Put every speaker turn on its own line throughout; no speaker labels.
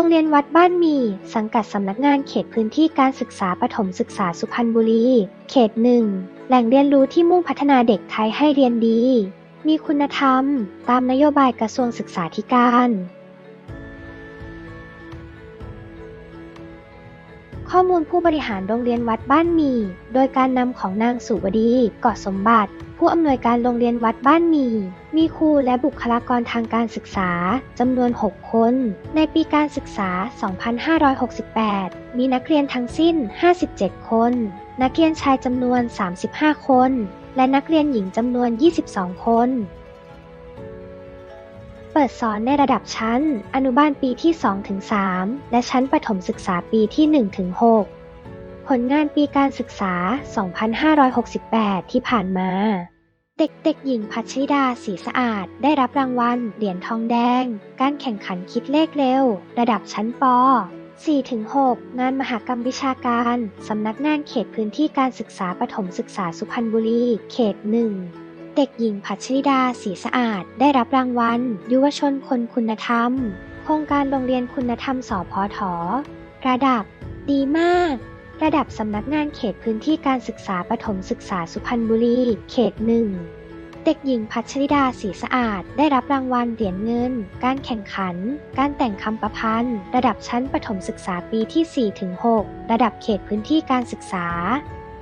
รงเรียนวัดบ้านมี สังกัดสำนักงานเขตพื้นที่การศึกษาปฐมศึกษาสุพรรณบุรี เขตหนึ่ง แหล่งเรียนรู้ที่มุ่งพัฒนาเด็กไทยให้เรียนดี มีคุณธรรม ตามนโยบายกระทรวงศึกษาธิการ ข้อมูลผู้บริหารโรงเรียนวัดบ้านมี โดยการนำของนางสุวดีเกาะสมบัติ ผู้อำนวยการโรงเรียนวัดบ้านมี มีครูและบุคลากรทางการศึกษาจำนวน 6 คน ในปีการศึกษา 2568 มีนักเรียนทั้งสิ้น 57 คน นักเรียนชายจำนวน 35 คน และนักเรียนหญิงจำนวน 22 คน เปิดสอนในระดับชั้น อนุบาลปีที่ 2-3 และชั้นประถมศึกษาปีที่ 1-6 ผลงานปีการศึกษา 2568 ที่ผ่านมา เด็กๆหญิงพัชริดาสีสะอาด ได้รับรางวัล เหรียญทองแดง การแข่งขันคิดเลขเร็ว ระดับชั้นป 4-6 งานมหกรรมวิชาการ สำนักงานเขตพื้นที่การศึกษาปฐมศึกษาสุพรรณบุรี เขตหนึ่งเด็กหญิงพัชริดาสีสะอาด ได้รับรางวัล ยุวชนคนคุณธรรม โครงการโรงเรียนคุณธรรมสพทระดับ ดีมาก ระดับสำนักงานเขตพื้นที่การศึกษาปฐมศึกษาสุพรรณบุรี เขตหนึ่ง เด็กหญิงพัชริดาสีสะอาด ได้รับรางวัลเหรียญเงิน การแข่งขัน การแต่งคำประพันธ์ ระดับชั้นประถมศึกษาปีที่ 4-6 ระดับเขตพื้นที่การศึกษา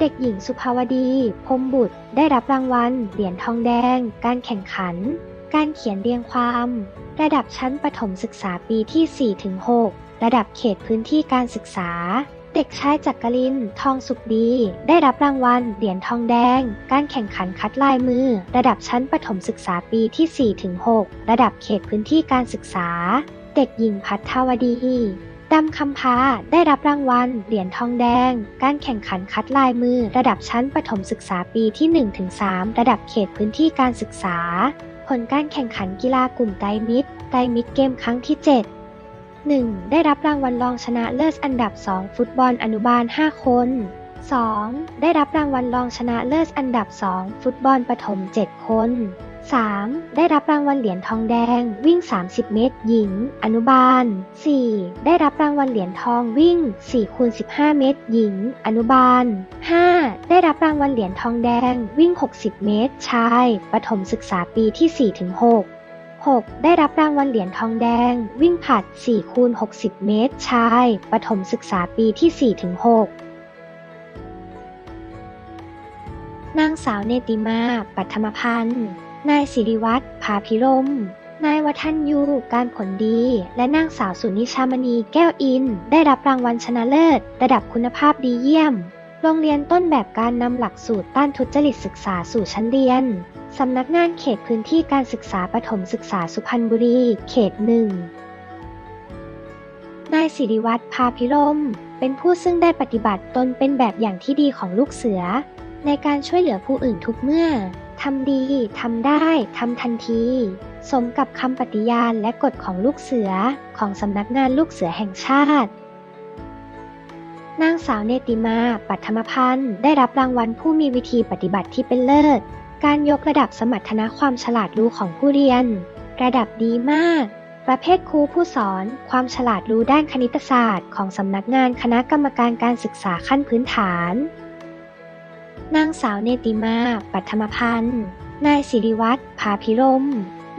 เด็กหญิงสุภาวดีพรมบุตร ได้รับรางวัลเหรียญทองแดง การแข่งขัน การเขียนเรียงความ ระดับชั้นประถมศึกษาปีที่ 4-6 ระดับเขตพื้นที่การศึกษา เด็กชายจักริน ทองสุขดี ได้รับรางวัล เหรียญทองแดง การแข่งขันคัดลายมือ ระดับชั้นประถมศึกษาปีที่ 4-6 ระดับเขตพื้นที่การศึกษา เด็กหญิงพัทวดีดำคำพาได้รับรางวัล เหรียญทองแดง การแข่งขันคัดลายมือ ระดับชั้นประถมศึกษาปีที่ 1-3 ระดับเขตพื้นที่การศึกษา ผลการแข่งขันกีฬากลุ่มไตรมิตรไตรมิตรเกมครั้งที่ 7 1. ได้รับรางวัลรองชนะเลิศอันดับ 2 ฟุตบอลอนุบาล 5 คน 2. ได้รับรางวัลรองชนะเลิศอันดับ 2 ฟุตบอลประถม7 คน 3. ได้รับรางวัลเหรียญทองแดง วิ่ง 30 เมตร หญิง อนุบาล 4. ได้รับรางวัลเหรียญทองวิ่ง4คูณ15 เมตร หญิง อนุบาล 5. ได้รับรางวัลเหรียญทองแดง วิ่ง 60 เมตร ชายประถมศึกษาปีที่ 4-6 6. ได้รับรางวัลเหรียญทองแดง วิ่งผลัด 4 คูณ 60 เมตร ชาย ประถมศึกษาปีที่ 4-6 นางสาวเนติมา ปัทมพันธ์ นายสิริวัตรภาพิรม นายวัฒนยู การผลดี และนางสาวสุนิชามณีแก้วอิน ได้รับรางวัลชนะเลิศ ระดับคุณภาพดีเยี่ยม โรงเรียนต้นแบบการนำหลักสูตรต้านทุจริตศึกษาสู่ชั้นเรียน สำนักงานเขตพื้นที่การศึกษาปฐมศึกษาสุพรรณบุรี เขตหนึ่งนายสิริวัตรภาพิรม เป็นผู้ซึ่งได้ปฏิบัติตนเป็นแบบอย่างที่ดีของลูกเสือ ในการช่วยเหลือผู้อื่นทุกเมื่อ ทำดี ทำได้ ทำทันที สมกับคำปฏิญาณและกฎของลูกเสือของสำนักงานลูกเสือแห่งชาติ นางสาวเนติมา ปัทมพันธ์ ได้รับรางวัลผู้มีวิธีปฏิบัติที่เป็นเลิศ การยกระดับสมรรถนะความฉลาดรู้ของผู้เรียน ระดับดีมาก ประเภทครูผู้สอน ความฉลาดรู้ด้านคณิตศาสตร์ของสำนักงานคณะกรรมการการศึกษาขั้นพื้นฐาน นางสาวเนติมา ปัทมพันธ์ นายสิริวัตรภาพิรม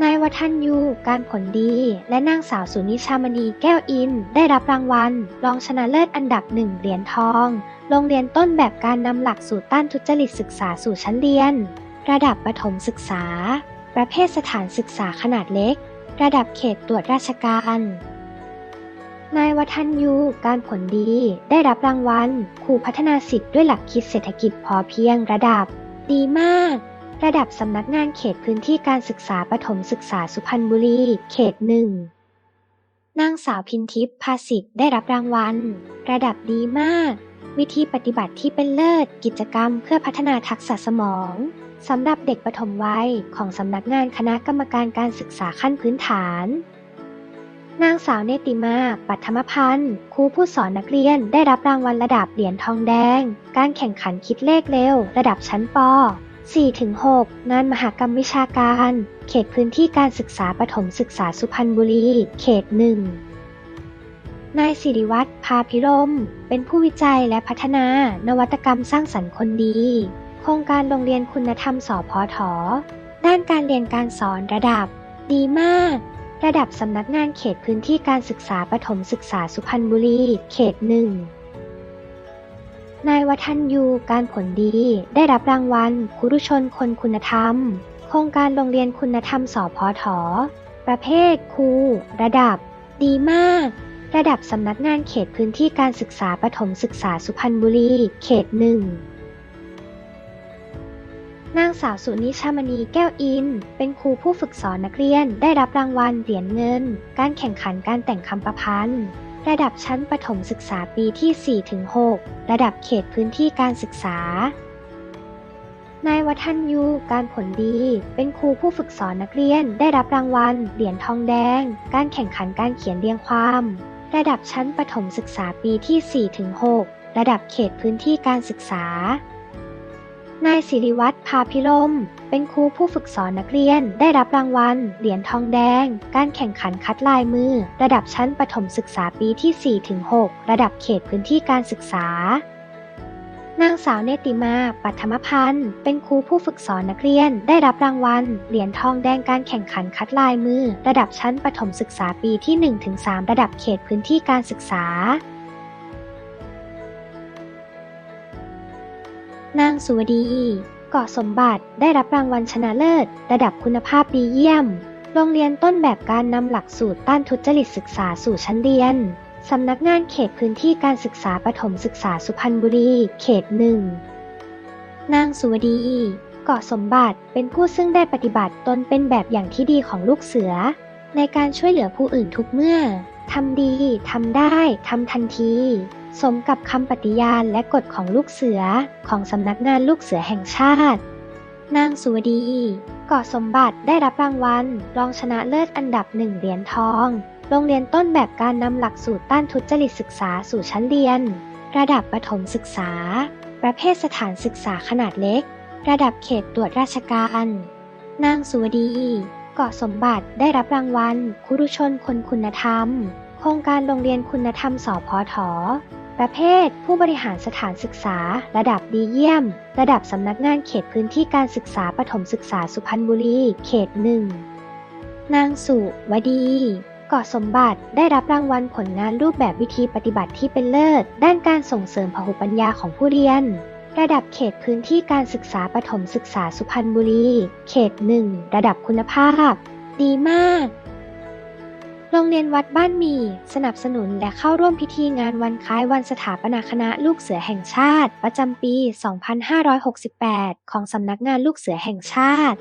นายวัฒนยู การผลดี และนางสาวสุนิชามณีแก้วอิน ได้รับรางวัล รองชนะเลิศอันดับหนึ่งเหรียญทอง โรงเรียนต้นแบบการนำหลักสูตรต้านทุจริตศึกษาสู่ชั้นเรียน ระดับประถมศึกษา ประเภทสถานศึกษาขนาดเล็ก ระดับเขตตรวจราชการ นายวัฒนยูการผลดีได้รับรางวัลครูพัฒนาสิทธิ์ด้วยหลักคิดเศรษฐกิจพอเพียงระดับ ดีมาก ระดับสำนักงานเขตพื้นที่การศึกษาปฐมศึกษาสุพรรณบุรีเขตหนึ่งนางสาวพินทิพย์ภาสิทธิ์ได้รับรางวัล ระดับดีมาก วิธีปฏิบัติที่เป็นเลิศกิจกรรมเพื่อพัฒนาทักษะสมอง สำหรับเด็กปฐมวัยของสำนักงานคณะกรรมการการศึกษาขั้นพื้นฐาน นางสาวเนติมา ปัทมพันธ์ ครูผู้สอนนักเรียนได้รับรางวัลระดับเหรียญทองแดง การแข่งขันคิดเลขเร็ว ระดับชั้นป 4-6 งานมหกรรมวิชาการ เขตพื้นที่การศึกษาปฐมศึกษาสุพรรณบุรี เขตหนึ่งนายสิริวัตรพาพิรม เป็นผู้วิจัยและพัฒนานวัตกรรมสร้างสรรค์คนดี โครงการโรงเรียนคุณธรรมสพทด้านการเรียนการสอนระดับ ดีมาก ระดับสำนักงานเขตพื้นที่การศึกษาประถมศึกษาสุพรรณบุรี เขตหนึ่งนายวัฒนยูการผลดี ได้รับรางวัลครุชนคนคุณธรรม โครงการโรงเรียนคุณธรรมสพทประเภทครูระดับ ดีมาก ระดับสำนักงานเขตพื้นที่การศึกษาประถมศึกษาสุพรรณบุรี เขตหนึ่ง นางสาวสุนิชามณีแก้วอิน เป็นครูผู้ฝึกสอนนักเรียน ได้รับรางวัลเหรียญเงิน การแข่งขันการแต่งคำประพันธ์ ระดับชั้นประถมศึกษาปีที่ 4-6 ระดับเขตพื้นที่การศึกษานายวัฒนยูการผลดี เป็นครูผู้ฝึกสอนนักเรียน ได้รับรางวัล เหรียญทองแดง การแข่งขันการเขียนเรียงความ ระดับชั้นประถมศึกษาปีที่ 4-6 ระดับเขตพื้นที่การศึกษา นายสิริวัตรพาพิรมเป็นครูผู้ฝึกสอนนักเรียน ได้รับรางวัล เหรียญทองแดง การแข่งขันคัดลายมือ ระดับชั้นประถมศึกษาปีที่ 4-6 ระดับเขตพื้นที่การศึกษา นางสาวเนติมาปัทมพันธ์ เป็นครูผู้ฝึกสอนนักเรียน ได้รับรางวัล เหรียญทองแดงการแข่งขันคัดลายมือ ระดับชั้นประถมศึกษาปีที่ 1-3 ระดับเขตพื้นที่การศึกษา นางสุวดีเกาะสมบัติได้รับรางวัลชนะเลิศ ระดับคุณภาพดีเยี่ยม โรงเรียนต้นแบบการนำหลักสูตรต้านทุจริตศึกษาสู่ชั้นเรียน สำนักงานเขตพื้นที่การศึกษาประถมศึกษาสุพรรณบุรี เขตหนึ่ง นางสุวดีเกาะสมบัติเป็นผู้ซึ่งได้ปฏิบัติตนเป็นแบบอย่างที่ดีของลูกเสือ ในการช่วยเหลือผู้อื่นทุกเมื่อ ทำดี ทำได้ ทำทันที สมกับคำปฏิญาณและกฎของลูกเสือของสำนักงานลูกเสือแห่งชาติ นางสุวดีเกาะสมบัติได้รับรางวัล รองชนะเลิศอันดับหนึ่งเหรียญทอง โรงเรียนต้นแบบการนำหลักสูตรต้านทุจริตศึกษาสู่ชั้นเรียน ระดับประถมศึกษา ประเภทสถานศึกษาขนาดเล็ก ระดับเขตตรวจราชการ นางสุวดีเกาะสมบัติได้รับรางวัลครุชนคนคุณธรรม โครงการโรงเรียนคุณธรรมสพทประเภท ผู้บริหารสถานศึกษา ระดับดีเยี่ยม ระดับสำนักงานเขตพื้นที่การศึกษาประถมศึกษาสุพรรณบุรี เขตหนึ่ง นางสุวดีเกาะสมบัติได้รับรางวัลผลงานรูปแบบวิธีปฏิบัติที่เป็นเลิศ ด้านการส่งเสริมพหุปัญญาของผู้เรียน ระดับเขตพื้นที่การศึกษาประถมศึกษาสุพรรณบุรี เขตหนึ่งระดับคุณภาพ ดีมาก โรงเรียนวัดบ้านมี สนับสนุนและเข้าร่วมพิธีงานวันคล้ายวันสถาปนาคณะลูกเสือแห่งชาติ ประจำปี 2568 ของสำนักงานลูกเสือแห่งชาติ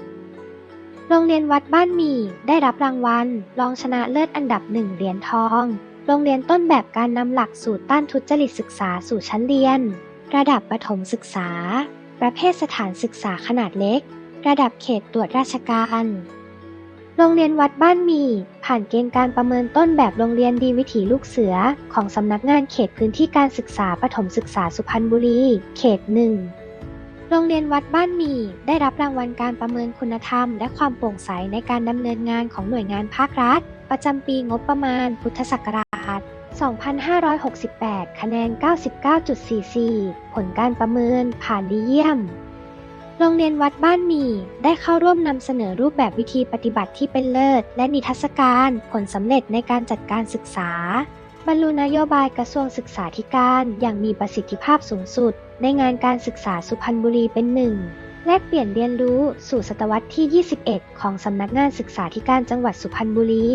โรงเรียนวัดบ้านมี ได้รับรางวัล รองชนะเลิศอันดับหนึ่งเหรียญทอง โรงเรียนต้นแบบการนำหลักสูตรต้านทุจริตศึกษาสู่ชั้นเรียน ระดับประถมศึกษา ประเภทสถานศึกษาขนาดเล็ก ระดับเขตตรวจราชการ โรงเรียนวัดบ้านมี ผ่านเกณฑ์การประเมินต้นแบบโรงเรียนดีวิถีลูกเสือ ของสำนักงานเขตพื้นที่การศึกษาประถมศึกษาสุพรรณบุรี เขตหนึ่งโรงเรียนวัดบ้านมี ได้รับรางวัลการประเมินคุณธรรม และความโปร่งใสในการดำเนินงานของหน่วยงานภาครัฐ ประจำปีงบประมาณ พุทธศักราช 2568 คะแนน 99.44 ผลการประเมินผ่านดีเยี่ยม โรงเรียนวัดบ้านหมีได้เข้าร่วมนำเสนอรูปแบบวิธีปฏิบัติที่เป็นเลิศ และนิทรรศการผลสำเร็จในการจัดการศึกษา บรรลุนโยบายกระทรวงศึกษาธิการอย่างมีประสิทธิภาพสูงสุด ในงานการศึกษาสุพรรณบุรีเป็นหนึ่งแลกเปลี่ยนเรียนรู้สู่ศตวรรษที่ 21 ของสำนักงานศึกษาธิการจังหวัดสุพรรณบุรี